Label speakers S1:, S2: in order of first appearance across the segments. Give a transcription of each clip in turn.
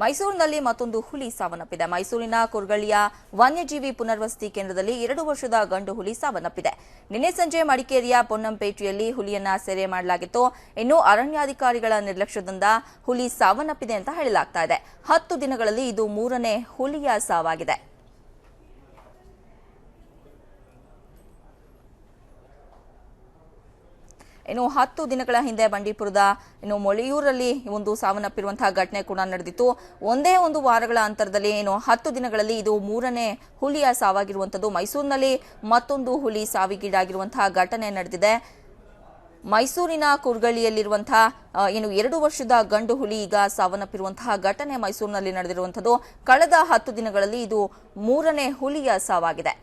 S1: ಮೈಸೂರಿನಲ್ಲಿ ಮತ್ತೊಂದು ಹುಲಿ ಸಾವನ್ನಪ್ಪಿದೆ. ಮೈಸೂರಿನ ಕುರ್ಗಳಿಯ ವನ್ಯಜೀವಿ ಪುನರ್ವಸತಿ ಕೇಂದ್ರದಲ್ಲಿ ಎರಡು ವರ್ಷದ ಗಂಡು ಹುಲಿ ಸಾವನ್ನಪ್ಪಿದೆ. ನಿನ್ನೆ ಸಂಜೆ ಮಡಿಕೇರಿಯ ಪೊನ್ನಂಪೇಟೆಯಲ್ಲಿ ಹುಲಿಯನ್ನ ಸೆರೆ ಮಾಡಲಾಗಿತ್ತು. ಇನ್ನು ಅರಣ್ಯಾಧಿಕಾರಿಗಳ ನಿರ್ಲಕ್ಷ್ಯದಿಂದ ಹುಲಿ ಸಾವನ್ನಪ್ಪಿದೆ ಅಂತ ಹೇಳಲಾಗ್ತಾ ಇದೆ. ಹತ್ತು ದಿನಗಳಲ್ಲಿ ಇದು ಮೂರನೇ ಹುಲಿಯ ಸಾವಾಗಿದೆ. ಇನ್ನು ಹತ್ತು ದಿನಗಳ ಹಿಂದೆ ಬಂಡೀಪುರದ, ಇನ್ನು ಮೊಳೆಯೂರಲ್ಲಿ ಒಂದು ಸಾವನ್ನಪ್ಪಿರುವಂತಹ ಘಟನೆ ಕೂಡ ನಡೆದಿತ್ತು. ಒಂದೇ ಒಂದು ವಾರಗಳ ಅಂತರದಲ್ಲಿ ಏನು ಹತ್ತು ದಿನಗಳಲ್ಲಿ ಇದು ಮೂರನೇ ಹುಲಿಯ ಸಾವಾಗಿರುವಂಥದ್ದು. ಮೈಸೂರಿನಲ್ಲಿ ಮತ್ತೊಂದು ಹುಲಿ ಸಾವಿಗೀಡಾಗಿರುವಂತಹ ಘಟನೆ ನಡೆದಿದೆ. ಮೈಸೂರಿನ ಕುರ್ಗಳಿಯಲ್ಲಿರುವಂತಹ ಏನು ಎರಡು ವರ್ಷದ ಗಂಡು ಹುಲಿ ಈಗ ಸಾವನ್ನಪ್ಪಿರುವಂತಹ ಘಟನೆ ಮೈಸೂರಿನಲ್ಲಿ ನಡೆದಿರುವಂಥದ್ದು. ಕಳೆದ ಹತ್ತು ದಿನಗಳಲ್ಲಿ ಇದು ಮೂರನೇ ಹುಲಿಯ ಸಾವಾಗಿದೆ.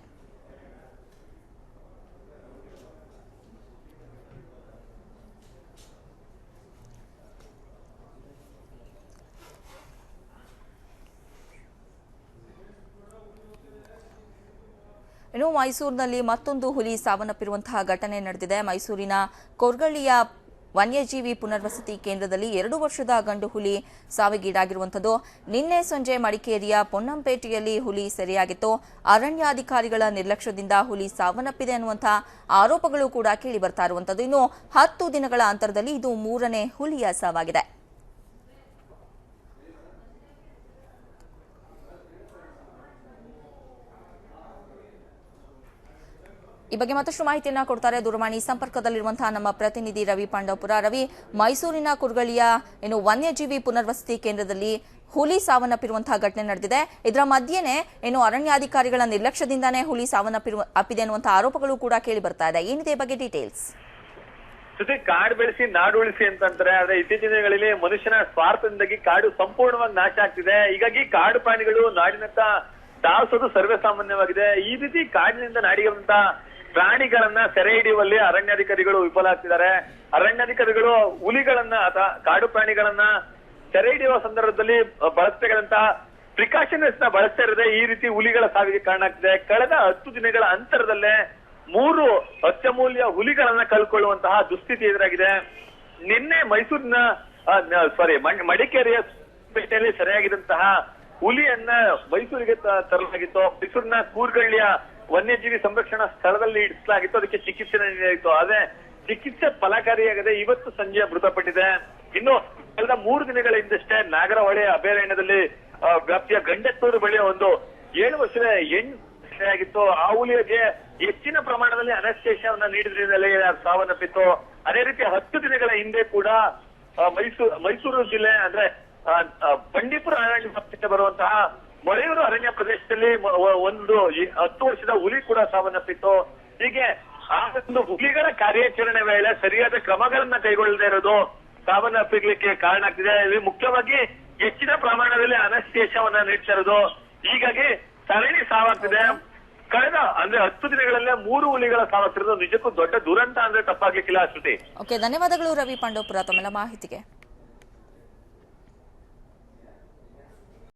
S1: ಇನ್ನು ಮೈಸೂರಿನಲ್ಲಿ ಮತ್ತೊಂದು ಹುಲಿ ಸಾವನ್ನಪ್ಪಿರುವಂತಹ ಘಟನೆ ನಡೆದಿದೆ. ಮೈಸೂರಿನ ಕೊರ್ಗಳ್ಳಿಯ ವನ್ಯಜೀವಿ ಪುನರ್ವಸತಿ ಕೇಂದ್ರದಲ್ಲಿ ಎರಡು ವರ್ಷದ ಗಂಡು ಹುಲಿ ಸಾವಿಗೀಡಾಗಿರುವಂಥದ್ದು. ನಿನ್ನೆ ಸಂಜೆ ಮಡಿಕೇರಿಯ ಪೊನ್ನಂಪೇಟೆಯಲ್ಲಿ ಹುಲಿ ಸೆರೆಯಾಗಿತ್ತು. ಅರಣ್ಯಾಧಿಕಾರಿಗಳ ನಿರ್ಲಕ್ಷ್ಯದಿಂದ ಹುಲಿ ಸಾವನ್ನಪ್ಪಿದೆ ಅನ್ನುವಂಥ ಆರೋಪಗಳು ಕೂಡ ಕೇಳಿ ಬರ್ತಾ ಇರುವಂಥದ್ದು. ಇನ್ನು ಹತ್ತು ದಿನಗಳ ಅಂತರದಲ್ಲಿ ಇದು ಮೂರನೇ ಹುಲಿಯ ಸಾವಾಗಿದೆ. ಈ ಬಗ್ಗೆ ಮತ್ತಷ್ಟು ಮಾಹಿತಿಯನ್ನ ಕೊಡ್ತಾರೆ ದೂರವಾಣಿ ಸಂಪರ್ಕದಲ್ಲಿರುವಂತಹ ನಮ್ಮ ಪ್ರತಿನಿಧಿ ರವಿ ಪಾಂಡವಪುರ. ರವಿ, ಮೈಸೂರಿನ ಕುರ್ಗಳಿಯ ಏನು ವನ್ಯಜೀವಿ ಪುನರ್ವಸತಿ ಕೇಂದ್ರದಲ್ಲಿ ಹುಲಿ ಸಾವನ್ನಪ್ಪಿರುವಂತಹ ಘಟನೆ ನಡೆದಿದೆ. ಇದರ ಮಧ್ಯೆನೆ ಏನು ಅರಣ್ಯಾಧಿಕಾರಿಗಳ ನಿರ್ಲಕ್ಷ್ಯದಿಂದಾನೇ ಹುಲಿ ಸಾವನ್ನಪ್ಪಿರುವ ಅಪ್ಪಿದೆ ಅನ್ನುವಂತಹ ಆರೋಪಗಳು ಕೂಡ ಕೇಳಿ ಬರ್ತಾ ಇದೆ. ಏನಿದೆ ಬಗ್ಗೆ ಡೀಟೇಲ್ಸ್
S2: ಜೊತೆ ಕಾಡು ಬೆಳೆಸಿ, ನಾಡು ಉಳಿಸಿ ಅಂತಂದ್ರೆ ಆದ್ರೆ ಇತ್ತೀಚಿನ ದಿನಗಳಲ್ಲಿ ಮನುಷ್ಯನ ಸ್ವಾರ್ಥದಿಂದಾಗಿ ಕಾಡು ಸಂಪೂರ್ಣವಾಗಿ ನಾಶ ಆಗ್ತಿದೆ. ಹೀಗಾಗಿ ಕಾಡು ಪ್ರಾಣಿಗಳು ನಾಡಿನತ್ತ ದಾಸೋದು ಸರ್ವೇ ಸಾಮಾನ್ಯವಾಗಿದೆ ಈ ರೀತಿ ಕಾಡಿನಿಂದ ನಾಡಿಗೆ ಬಂದ ಪ್ರಾಣಿಗಳನ್ನ ಸೆರೆ ಹಿಡಿಯುವಲ್ಲಿ ಅರಣ್ಯಾಧಿಕಾರಿಗಳು ವಿಫಲ ಆಗ್ತಿದ್ದಾರೆ ಅರಣ್ಯಾಧಿಕಾರಿಗಳು ಹುಲಿಗಳನ್ನ ಅಥವಾ ಕಾಡು ಪ್ರಾಣಿಗಳನ್ನ ಸೆರೆ ಹಿಡಿಯುವ ಸಂದರ್ಭದಲ್ಲಿ ಬಳಸ್ತಕ್ಕಂತಹ ಪ್ರಿಕಾಷನ್ಸ್ನ ಬಳಸ್ತಾ ಇರದೆ ಈ ರೀತಿ ಹುಲಿಗಳ ಸಾವಿಗೆ ಕಾರಣ ಆಗ್ತಿದೆ. ಕಳೆದ ಹತ್ತು ದಿನಗಳ ಅಂತರದಲ್ಲೇ ಮೂರು ಅತ್ಯಮೂಲ್ಯ ಹುಲಿಗಳನ್ನ ಕಳ್ಕೊಳ್ಳುವಂತಹ ದುಸ್ಥಿತಿ ಎದುರಾಗಿದೆ. ನಿನ್ನೆ ಮೈಸೂರಿನ ಸಾರಿ ಮಡಿಕೇರಿಯ ಪೇಟೆಯಲ್ಲಿ ಸೆರೆಯಾಗಿದ್ದಂತಹ ಹುಲಿಯನ್ನ ಮೈಸೂರಿಗೆ ತರಲಾಗಿತ್ತು. ಮೈಸೂರಿನ ಕೂರ್ಗಳ್ಳಿಯ ವನ್ಯಜೀವಿ ಸಂರಕ್ಷಣಾ ಸ್ಥಳದಲ್ಲಿ ಇಡಿಸಲಾಗಿತ್ತು ಅದಕ್ಕೆ ಚಿಕಿತ್ಸೆ ನೀಡಲಾಗಿತ್ತು. ಆದ್ರೆ ಚಿಕಿತ್ಸೆ ಫಲಕಾರಿಯಾಗದೆ ಇವತ್ತು ಸಂಜೆ ಮೃತಪಟ್ಟಿದೆ. ಇನ್ನು ಕಳೆದ ಮೂರು ದಿನಗಳ ಹಿಂದಷ್ಟೇ ನಾಗರಹೊಳೆ ಅಭಯಾರಣ್ಯದಲ್ಲಿ ವ್ಯಾಪ್ತಿಯ ಗಂಡೆತ್ತೂರು ಬಳಿಯ ಒಂದು ಏಳು ವರ್ಷದ ಹೆಣ್ಣು ಆಗಿತ್ತು. ಆ ಹೆಚ್ಚಿನ ಪ್ರಮಾಣದಲ್ಲಿ ಅನಸ್ತೇಶವನ್ನ ನೀಡಿದ್ರಿಂದಲೇ ಸಾವನ್ನಪ್ಪಿತ್ತು. ಅದೇ ರೀತಿ ಹತ್ತು ದಿನಗಳ ಹಿಂದೆ ಕೂಡ ಮೈಸೂರು ಮೈಸೂರು ಜಿಲ್ಲೆ ಅಂದ್ರೆ ಬಂಡೀಪುರ ಒಂದು ಹತ್ತು ವರ್ಷದ ಹುಲಿ ಕೂಡ ಸಾವನ್ನಪ್ಪಿತ್ತು. ಹೀಗೆ ಆ ಒಂದು ಹುಲಿಗಳ ಕಾರ್ಯಾಚರಣೆ ವೇಳೆ ಸರಿಯಾದ ಕ್ರಮಗಳನ್ನ ಕೈಗೊಳ್ಳದೇ ಇರೋದು ಸಾವನ್ನಪ್ಪಿಗ್ಲಿಕ್ಕೆ ಕಾರಣ ಆಗ್ತಿದೆ. ಇಲ್ಲಿ ಮುಖ್ಯವಾಗಿ ಹೆಚ್ಚಿನ ಪ್ರಮಾಣದಲ್ಲಿ ಅನಸ್ತೇಶವನ್ನ ನೀಡ್ತಾ ಇರೋದು. ಹೀಗಾಗಿ ಸರಣಿ ಸಾವಾಗ್ತಿದೆ. ಕಳೆದ, ಅಂದ್ರೆ ಹತ್ತು ದಿನಗಳಲ್ಲೇ ಮೂರು ಹುಲಿಗಳ ಸಾವಾಗ್ತಿರೋದು ನಿಜಕ್ಕೂ ದೊಡ್ಡ ದುರಂತ ಅಂದ್ರೆ ತಪ್ಪಾಗ್ಲಿಕ್ಕಿಲ್ಲ ಶ್ರುತಿ.
S1: ಓಕೆ ಧನ್ಯವಾದಗಳು ರವಿ ಪಾಂಡವಪುರ ತಮ್ಮೆಲ್ಲ ಮಾಹಿತಿಗೆ.